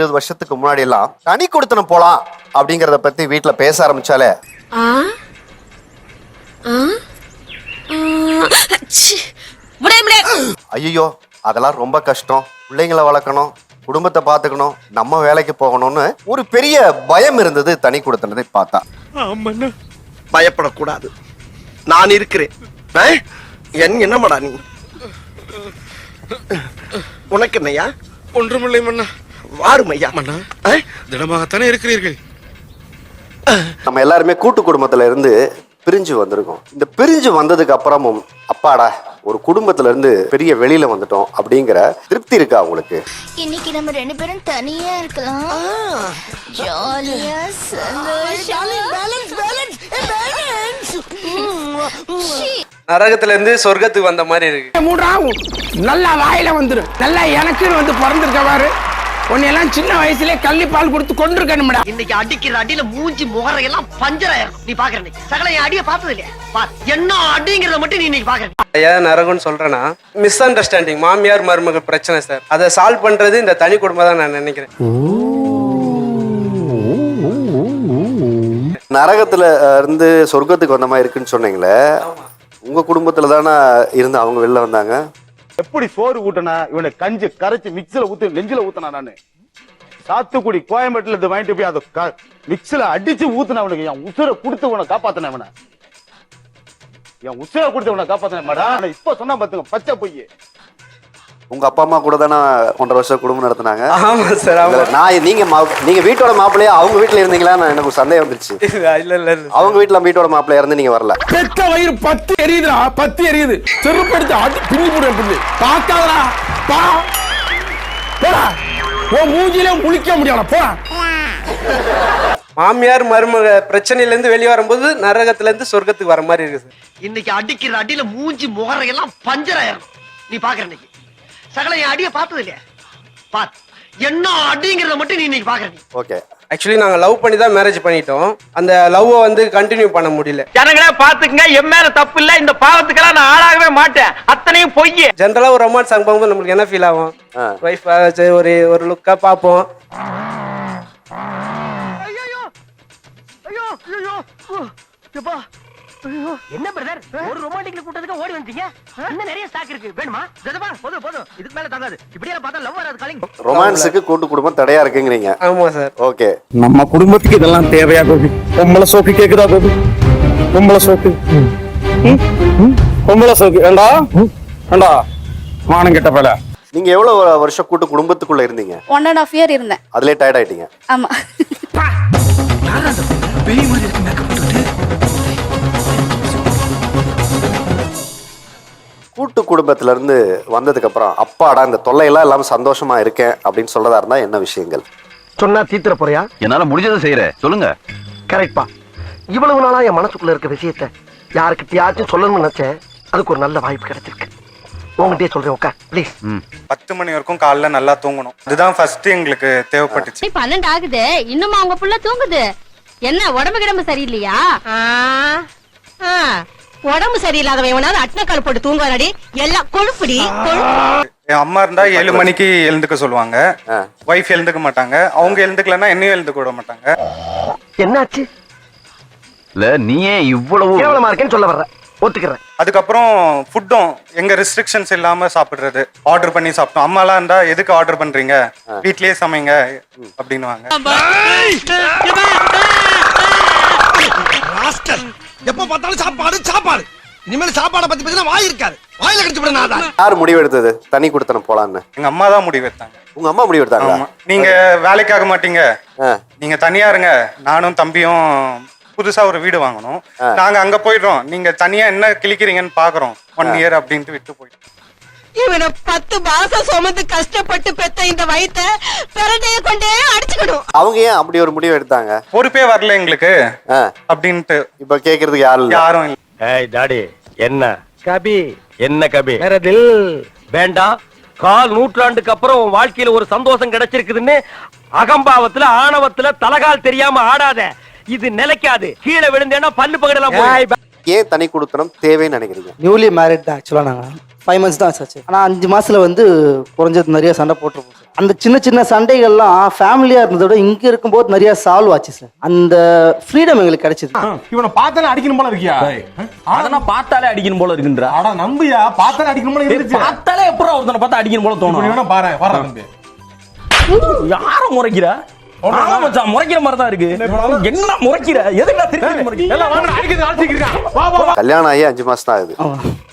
இருபது வருஷத்துக்கு முன்னாடி எல்லாம் தனி கொடுத்தனம் போலாம் அப்படிங்கறத பத்தி வீட்ல பேச ஆரம்பிச்சாலே. ஐயோ அதெல்லாம் ரொம்ப கஷ்டம். பிள்ளைங்களை வளர்க்கணும் குடும்பத்தை பார்த்துக்கணும் நம்ம வேலைக்கு போகணும்னு ஒரு பெரிய பயம் இருந்தது தனி கொடுத்தனதை பார்த்தா. பயப்படக்கூடாது. நான் இருக்கிறேன்? என் என்னமாடா நீ. உனக்கு என்னையா ஒன்றுமில்லை மன்னா வாருமையா மன்னா ஆ? திடமாகத்தானே இருக்கிறீர்கள்? நம்ம எல்லாருமே கூட்டு குடும்பத்துல இருந்து பிரிஞ்சு வந்திருக்கோம். இந்த பிரிஞ்சு வந்ததுக்கு அப்புறமும் அப்பாடா ஒரு குடும்பத்துல இருந்து பெரிய வெளியில வந்துட்டோம் அப்படிங்கிற திருப்தி இருக்கா உங்களுக்கு? இன்னைக்கு நம்ம ரெண்டு பேரும் தனியா இருக்கலாம். ஜாலியா நரகத்துல இருந்து சொர்க்கத்துக்கு வந்த மாதிரி இருக்கு. மூன்றாகும் நல்லா வாயில வந்துரும் நல்லா எனக்குன்னு வந்து பிறந்திருக்க பாரு. உன்னையெல்லாம் சின்ன வயசுலயே கள்ளி பால் கொடுத்து கொண்டிருக்கணும்டா இன்னைக்கு அடிக்கிற அடியில மூஞ்சி முகரையெல்லாம் பஞ்சராயிரும். நீ பாக்குற சகல என் அடிய பார்த்தது இல்லையா? பார் என்ன அடிங்கிறத மட்டும் நீ இன்னைக்கு பாக்குற. ஏன் நரகம்னு சொல்றேன்னா மிஸ் அண்டர்ஸ்டாண்டிங் மாமியார் மருமகள் பிரச்சனை சார் அதை சால்வ் பண்றது இந்த தனி குடும்பம் தான் நான் நினைக்கிறேன். நரகத்துல இருந்து சொர்க்கத்துக்கு வந்த மாதிரி இருக்குன்னு சொன்னீங்களே உங்க குடும்பத்துல தானே இருந்து அவங்க வெளில வந்தாங்க? எப்படி சோறு ஊட்டினா இவனை கஞ்சி கரைச்சு மிக்சில ஊத்து நெஞ்சில ஊத்தினா நானு? சாத்துக்குடி கோயம்பேட்டில் இருந்து வாங்கிட்டு போய் அதை க- அடிச்சு ஊத்துன அவனுக்கு என் உசுரை கொடுத்து உன காப்பாத்தின அவனை என் உசுரை கொடுத்து உன காப்பாத்தின மேடம் இப்ப சொன்னா பாத்துங்க பச்சை பொய் உங்க அப்பா அம்மா கூட தானே ஒன்றரை வருஷம் குடும்பம் நடத்துனாங்க. ஆமா சார் ஆமா. நான் நீங்க மா- நீங்க வீட்டோட மாப்பிள்ளையா அவங்க வீட்டுல இருந்தீங்களா? நான் எனக்கு ஒரு சந்தேகம் வந்துருச்சு. இல்ல இல்ல இல்ல அவங்க வீட்டுல வீட்டோட மாப்பிள்ளையா இருந்து நீங்க வரல. பெத்த வயிறு பத்து எரியுதுடா பத்து எரியுது. செருப்படுத்து அடி பின்னி போடு பின்னி. பார்க்காதடா பா. போடா. உன் மூஞ்சில முழிக்க முடியல போடா. மாமியார் மருமக பிரச்சனையில இருந்து வெளியே வரும்போது நரகத்துல இருந்து சொர்க்கத்துக்கு வர மாதிரி இருக்கு சார். இன்னைக்கு அடிக்கிற அடியில மூஞ்சி முகரையெல்லாம் பஞ்சராயிரும் நீ பாக்குற இன்னைக்கு. சகல என் அடிய பார்த்தது இல்லையா பார் என்ன அடிங்கிறத மட்டும் நீ இன்னைக்கு பாக்குற நீ. ஓகே. ஆக்சுவலி நாங்க லவ் பண்ணி தான் மேரேஜ் பண்ணிட்டோம். அந்த லவ்வை வந்து கண்டினியூ பண்ண முடியல. ஜனங்களே பாத்துக்கங்க என் மேல தப்பு இல்ல இந்த பாவத்துக்கெல்லாம் நான் ஆளாகவே மாட்டேன். அத்தனையும் பொய் ஜென்ரலா ஒரு ரொமான்ஸ் சாங் பார்க்கும்போது நம்மளுக்கு என்ன ஃபீல் ஆகும். ஒய்ஃப் ஒரு ஒரு லுக்கா பார்ப்போம். ஐயோ ஐயோ எப்பா என்ன பிரதர் ஒரு ரொமான்டிக்ல கூட்டத்துக்கு ஓடி வந்தீங்க இன்னும் நிறைய ஸ்டாக் இருக்கு. வேணுமா? ஜதபா போதும் போதும். இதுக்கு மேல தாங்காது. இப்படியே பார்த்தா லவ் வராது காலிங் ரொமான்ஸுக்கு கூட்டு குடும்பம் தடையா இருக்குங்கிறீங்க. ஆமா சார் ஓகே நம்ம குடும்பத்துக்கு இதெல்லாம் தேவையா கோபி? பொம்பளை சோக்கு கேக்குதா கோபி? பொம்பளை சோக்கு. பொம்பளை சோக்கு. வேண்டா வேண்டா மானம் கெட்ட பல. நீங்க எவ்வளவு வருஷம் கூட்டு குடும்பத்துக்குள்ள இருந்தீங்க? ஒன் அண்ட் ஆஃப் இயர் இருந்தேன். அதுலயே டயர்ட் ஆயிட்டீங்க. ஆமா. கூட்டு குடும்பத்துல இருந்து வந்ததுக்கு அப்புறம் அப்பாடா இந்த தொல்லையெல்லாம் இல்லாம சந்தோஷமா இருக்கேன் அப்படின்னு சொல்றதா இருந்தா என்ன விஷயங்கள்? சொன்னா தீத்துற போறியா? என்னால முடிஞ்சதை செய்யறேன் சொல்லுங்க. கரெக்ட்பா இவ்வளவு நாளா என் மனசுக்குள்ள இருக்க விஷயத்த யாருக்கிட்டயாச்சும் சொல்லணும்னு நினைச்சேன். அதுக்கு ஒரு நல்ல வாய்ப்பு கிடைச்சிருக்கு. உங்ககிட்டயே சொல்றேன் உட்கா ப்ளீஸ் பத்து மணி வரைக்கும் காலைல நல்லா தூங்கணும். அதுதான் ஃபர்ஸ்ட் எங்களுக்கு தேவைப்பட்டுச்சு. பன்னெண்டு ஆகுது. இன்னுமா உங்க புள்ள தூங்குது? என்ன உடம்பு கிடம்பு சரியில்லையா? உடம்பு சரியில்லாதவன் எவனாவது அட்னக்கால் போட்டு தூங்குவாடி எல்லாம் கொழுப்புடி என் அம்மா இருந்தா ஏழு மணிக்கு எழுந்துக்க சொல்லுவாங்க. ஒய்ஃப் எழுந்துக்க மாட்டாங்க. அவங்க எழுந்துக்கலன்னா என்னையும் எழுந்துக்க விட மாட்டாங்க. என்னாச்சு? இல்ல நீயே இவ்வளவு கேவலமா இருக்கேன்னு சொல்ல வர்ற. ஒத்துக்கிறேன். அதுக்கப்புறம் ஃபுட்டும் எங்க ரெஸ்ட்ரிக்ஷன்ஸ் இல்லாம சாப்பிடுறது. ஆர்டர் பண்ணி சாப்பிட்டோம். அம்மாலாம் இருந்தா எதுக்கு ஆர்டர் பண்றீங்க? வீட்லயே சமைங்க. அப்படின்னுவாங்க. எப்ப பார்த்தாலும் சாப்பாடு சாப்பாடு. இனிமேல் சாப்பாடை பத்தி பேசினா வாய் இருக்காது. வாயில கடிச்சு விட நான் யார் முடிவு எடுத்தது தனி கொடுத்தனம் போலான்னு. எங்க அம்மா தான் முடிவு எடுத்தாங்க உங்க அம்மா முடிவு எடுத்தாங்களா ஆமா. நீங்க வேலைக்காக மாட்டீங்க. நீங்க தனியா இருங்க. நானும் தம்பியும் புதுசா ஒரு வீடு வாங்கணும். நாங்க அங்க போயிடுறோம். நீங்க தனியா என்ன கிழிக்கிறீங்கன்னு பாக்குறோம். ஒன் இயர் அப்படின்ட்டு விட்டு போயிட்டோம் இவனை பத்து மாசம் சுமந்து கஷ்டப்பட்டு பெத்த இந்த வயித்தை பிறண்டைய கொண்டே அடிச்சுக்கணும். அவங்க ஏன் அப்படி ஒரு முடிவு எடுத்தாங்க? பொறுப்பே வரல எங்களுக்கு. அப்படின்ட்டு இப்ப கேக்குறதுக்கு யாரும் இல்ல. யாரும் இல்ல. ஏய் டாடி என்ன? கபி. என்ன கபி? வேறதில் வேண்டாம். கால் நூற்றாண்டுக்கு அப்புறம் உன் வாழ்க்கையில ஒரு சந்தோஷம் கிடைச்சிருக்குதுன்னு அகம்பாவத்துல ஆணவத்துல தலகால் தெரியாம ஆடாத. இது நிலைக்காது. கீழே விழுந்தேன்னா பல்லு பகடலாம் ஏன் தனி கொடுத்தனம் தேவைன்னு நினைக்கிறீங்க? நியூலி மேரிட் தான் ஆக்சுவலாக நாங்கள் ஃபைவ் மந்த்ஸ் தான் ஆச்சு. ஆனால் அஞ்சு மாசத்துல வந்து குறைஞ்சது நிறைய சண்டை போட்டிருப்போம் சார். அந்த சின்ன சின்ன சண்டைகள்லாம் ஃபேமிலியா இருந்ததை விட இங்க இருக்கும்போது நிறைய சால்வ் ஆச்சு சார். அந்த ஃப்ரீடம் எங்களுக்கு கிடைச்சது. இவனை பார்த்தாலே அடிக்கணும் போல இருக்கியா? அதெல்லாம் பார்த்தாலே அடிக்கணும் போல இருக்குன்ற. அட நம்பியா? பார்த்தாலே அடிக்கணும் போல இருந்துச்சு. பார்த்தாலே எப்பறம் ஒருத்தனை பார்த்தா அடிக்கணும் போல நீ வேணா பாரு வர யார முறைக்கிற? ஆமா மச்சான் முறைக்கிற மாதிரி தான் இருக்கு. என்ன முறைக்கிற? எதுக்குடா திருப்பி முறைக்கிற? எல்லாம் வாங்க அடிக்கிறது அடிச்சிருக்கான் வா வா வா. கல்யாணம் ஆகி அஞ்சு மாசம் தான் ஆகுது.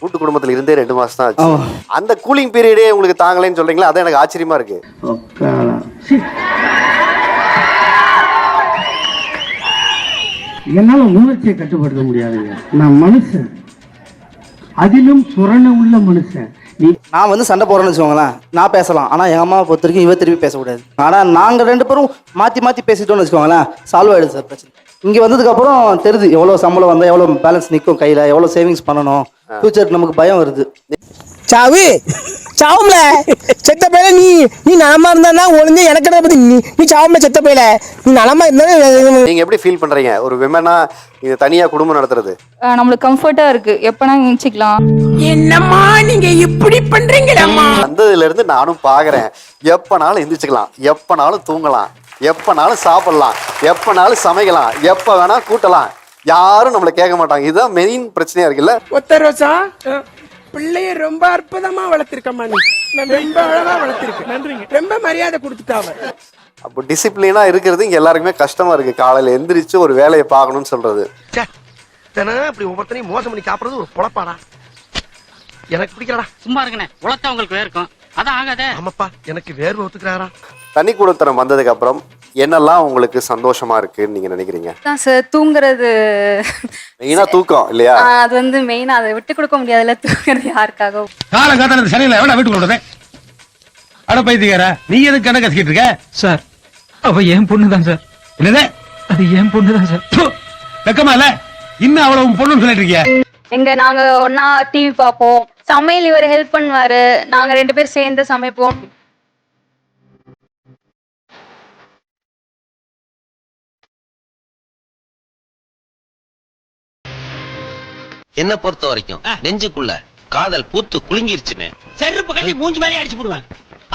கூட்டு குடும்பத்துல இருந்தே ரெண்டு மாசம் தான் ஆச்சு. அந்த கூலிங் பீரியடே உங்களுக்கு தாங்கலைன்னு சொல்றீங்களா? அதான் எனக்கு ஆச்சரியமா இருக்கு. என்னால உணர்ச்சியை கட்டுப்படுத்த முடியாதுங்க. நான் மனுஷன். அதிலும் சுரண உள்ள மனுஷன். நான் வந்து சண்டை போறேன்னு வச்சுக்கோங்களேன். நான் பேசலாம். ஆனா எங்க அம்மாவை பொறுத்த வரைக்கும் இவ திருப்பி பேசக்கூடாது. ஆனா நாங்க ரெண்டு பேரும் மாத்தி மாத்தி பேசிட்டோம்னு வச்சுக்கோங்களேன் சால்வ் ஆயிடுது சார் பிரச்சனை. இங்க வந்ததுக்கு அப்புறம் தெரியுது எவ்வளவு சம்பளம் வந்தா எவ்வளவு பேலன்ஸ் நிக்கும் கையில எவ்வளவு சேவிங்ஸ் பண்ணணும். ஃபியூச்சர் நமக்கு பயம் வருது. சாவு. சாவும்ல. செத்த பையல நீ நீ நலமா இருந்தா ஒளிஞ்சு எனக்கு என்ன பத்தி நீ நீ சாவும்ல செத்த பையல நீ நலமா இருந்தா நீங்க எப்படி ஃபீல் பண்றீங்க? ஒரு விமனா இது தனியா குடும்பம் நடத்துறது? நம்மளுக்கு கம்ஃபர்ட்டா இருக்கு. எப்பனா நினைச்சுக்கலாம் என்னம்மா நீங்க இப்படி பண்றீங்களம்மா வந்ததுல இருந்து நானும் பாக்குறேன். எப்பனாலும் எந்திரிச்சுக்கலாம். எப்பனாலும் தூங்கலாம். எப்பனாலும் சாப்பிடலாம். எப்பனாலும் சமைக்கலாம். எப்ப வேணா கூட்டலாம். யாரும் நம்மள கேட்க மாட்டாங்க. இதுதான் மெயின் பிரச்சனையா இருக்குல்ல? ஒத்த ரோசா? பிள்ளைய ரொம்ப அற்புதமா வளர்த்திருக்கம்மா நீ. ரொம்ப அழகா வளர்த்திருக்க. நன்றிங்க. ரொம்ப மரியாதை கொடுத்துட்டாவ அப்போ டிசிப்ளினா இருக்கிறது இங்க எல்லாருக்குமே கஷ்டமா இருக்கு. காலையில எந்திரிச்சு ஒரு வேலையை பார்க்கணும்னு சொல்றது. தினம் இப்படி ஒவ்வொருத்தனையும் மோசம் பண்ணி சாப்பிடுறது ஒரு பொழப்பாடா. எனக்கு பிடிக்கலடா. சும்மா இருக்கனே உழைச்சவங்களுக்கு வேர்க்கும். அதான் ஆகாதே. ஆமாப்பா எனக்கு வேர்வை ஒத்துக்கிறாரா தனி குடுத்தனம் வந்ததுக்கு அப்புறம் என்னெல்லாம் உங்களுக்கு சந்தோஷமா இருக்குன்னு நீங்க நினைக்கிறீங்க? தான் சார் தூங்குறது. மெயினா தூக்கம் இல்லையா? அது வந்து மெயினா அதை விட்டு கொடுக்க முடியாதுல்ல தூங்குறது யாருக்காகவும் காலம் காத்தால சரியில்லை எவ்வளவு வீட்டுக்கு விடுறதே அட பைத்தியக்கார நீ எதுக்கு கணக்கு கசிக்கிட்டு இருக்க? சார் அவ என் பொண்ணு தான் சார் என்னது? அது என் பொண்ணு தான் சார் ப்பு, வெக்கமா இல்ல? இன்னும் அவ்வளவு பொண்ணுன்னு சொல்லிட்டு இருக்கிய? எங்க நாங்க ஒன்னா டிவி பார்ப்போம். சமையல் இவர் ஹெல்ப் பண்ணுவாரு. நாங்க ரெண்டு பேரும் சேர்ந்து சமைப்போம். என்ன பொறுத்த வரைக்கும் நெஞ்சுக்குள்ள காதல் பூத்து குலுங்கிருச்சுன்னு செருப்பு கட்டி மூஞ்சி மேலே அடிச்சு போடுவேன்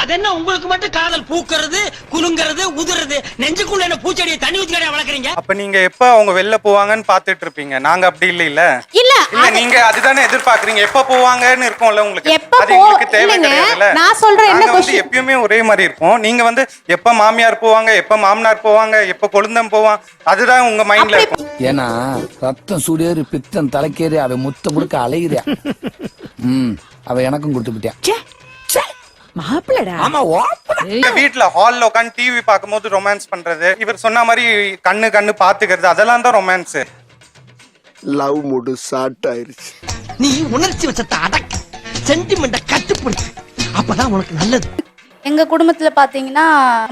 அது என்ன உங்களுக்கு மட்டும் காதல் பூக்கிறது குலுங்கிறது உதுறது? நெஞ்சுக்குள்ள என்ன பூச்செடியை தண்ணி ஊத்தி கடையா வளர்க்குறீங்க? அப்ப நீங்க எப்ப அவங்க வெளில போவாங்கன்னு பாத்துட்டு இருப்பீங்க? நாங்க அப்படி இல்ல இல்ல? இல்ல நீங்க அதுதானே எதிர்பார்க்கறீங்க. எப்ப போவாங்கன்னு இருக்கும்ல உங்களுக்கு? எப்ப அது எங்களுக்கு தேவை கிடையாதுல்ல. நான் சொல்றேன் என்ன question? எப்பயுமே ஒரே மாதிரி இருப்போம். நீங்க வந்து எப்ப மாமியார் போவாங்க எப்ப மாமனார் போவாங்க எப்ப கொழுந்தம் போவான் அதுதான் உங்க மைண்ட்ல இருக்கும். ஏன்னா ரத்தம் சூடேறி பித்தம் தலைக்கேறி அவன் முத்தம் கொடுக்க அலையுறியா ம் அவ எனக்கும் கொடுத்து விட்டான் ஆமா எங்க வீட்ல ஹால்ல உட்காந்து டிவி பார்க்கும்போது ரொமான்ஸ் பண்றது. இவர் சொன்ன மாதிரி கண்ணு கண்ணு பாத்துக்கிறது அதெல்லாம் தான் ரொமான்ஸ் லவ் மூடு ஷார்ட் ஆயிருச்சு. நீ உணர்ச்சி வச்சத்தை அடக்கு சென்டிமெண்ட கட்டுப்படுத்து. அப்பதான் உனக்கு நல்லது. எங்க குடும்பத்துல பாத்தீங்கன்னா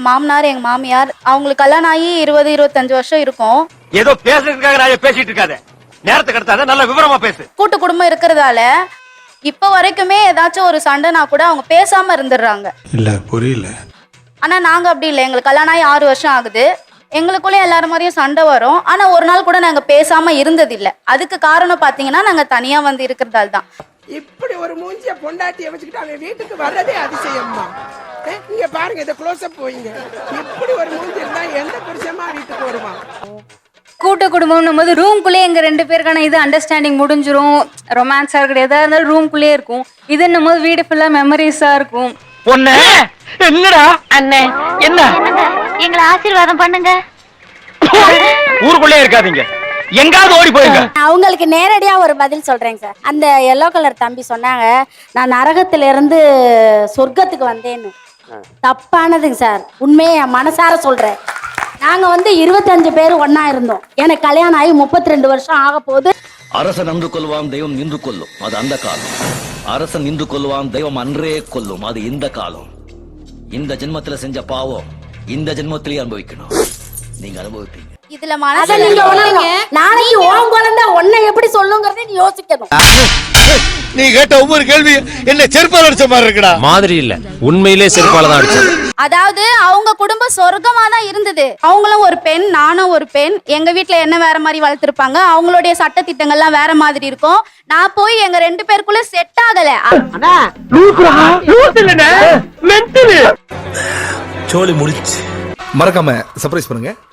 மாமனார் எங்க மாமியார் அவங்களுக்கு கல்யாணம் ஆகி இருபது இருபத்தஞ்சு வருஷம் இருக்கும். ஏதோ பேசுறதுக்காக நான் பேசிட்டு இருக்காத. நேரத்தை கடத்தாத நல்ல விவரமா பேசு. கூட்டு குடும்பம் இருக்கிறதால இப்ப வரைக்குமே ஏதாச்சும் ஒரு சண்டைனா கூட அவங்க பேசாம இருந்துடுறாங்க. இல்ல புரியல. ஆனா நாங்க அப்படி இல்லை. எங்களுக்கு கல்யாணம் ஆகி ஆறு வருஷம் ஆகுது. எங்களுக்குள்ளே எல்லாரும் மாதிரியும் சண்டை வரும். ஆனா ஒரு நாள் கூட நாங்க பேசாம இருந்தது இல்ல அதுக்கு காரணம் பாத்தீங்கன்னா நாங்க தனியா வந்து இருக்கிறதால தான். இப்படி ஒரு மூஞ்சிய பொண்டாட்டிய வச்சுக்கிட்டு அவன் வீட்டுக்கு வர்றதே அதிசயம்மா. இங்க பாருங்க இத க்ளோஸ் அப் போயிங்க. இப்படி ஒரு மூஞ்சி இருந்தா எந்த புருஷமா வீட்டுக்கு வருவான்? கூட்டு குடும்பம்னும் போது ரூம்குள்ளே எங்க ரெண்டு பேருக்கான இது அண்டர்ஸ்டாண்டிங் முடிஞ்சிரும். ரொமான்ஸா இருக்கட்டும் எதா இருந்தாலும் ரூம்குள்ளே இருக்கும். இதுன்னும் போது வீடு ஃபுல்லா மெமரிஸா இருக்கும். பொண்ணு என்னடா? அண்ணே. என்ன? எங்களை ஆசீர்வாதம் பண்ணுங்க. ஊருக்குள்ளே இருக்காதீங்க. எங்காவது ஓடி போயிருங்க. அவங்களுக்கு நேரடியா ஒரு பதில் சொல்றேங்க சார். அந்த எல்லோ கலர் தம்பி சொன்னாங்க நான் நரகத்துல இருந்து சொர்க்கத்துக்கு வந்தேன்னு. தப்பானதுங்க சார். உண்மையை என் மனசார சொல்றேன். நாங்க வந்து இருபத்தஞ்சு பேர் ஒன்னா இருந்தோம். எனக்கு கல்யாணம் ஆகி முப்பத்தி ரெண்டு வருஷம் ஆக போகுது. அரசன் அன்று கொள்வான் தெய்வம் நின்று கொள்ளும். அது அந்த காலம். அரசன் நின்று கொள்வான் தெய்வம் அன்றே கொல்லும் அது இந்த காலம். இந்த ஜென்மத்துல செஞ்ச பாவம் இந்த ஜென்மத்திலேயே அனுபவிக்கணும். நீங்க அனுபவிப்பீங்க. இதுல அத மனசு நீங்க உணருங்க நாளைக்கு உன் குழந்தை உன்னை எப்படி சொல்லுங்கிறதை நீ யோசிக்கணும். நீ கேட்ட ஒவ்வொரு கேள்வி என்ன செருப்பால் அடிச்ச மாதிரி இருக்குடா. மாதிரி இல்ல. உண்மையிலே செருப்பால தான் அடிச்சது. அதாவது அவங்க குடும்பம் சொர்க்கமா தான் இருந்தது. அவங்களும் ஒரு பெண் நானும் ஒரு பெண். எங்க வீட்ல என்ன வேற மாதிரி வளர்த்திருப்பாங்க? அவங்களுடைய சட்ட திட்டங்கள்லாம் வேற மாதிரி இருக்கும். நான் போய் எங்க ரெண்டு பேருக்குள்ள செட் ஆகல. சோலி முடிச்சு மறக்காம சர்ப்ரைஸ் பண்ணுங்க.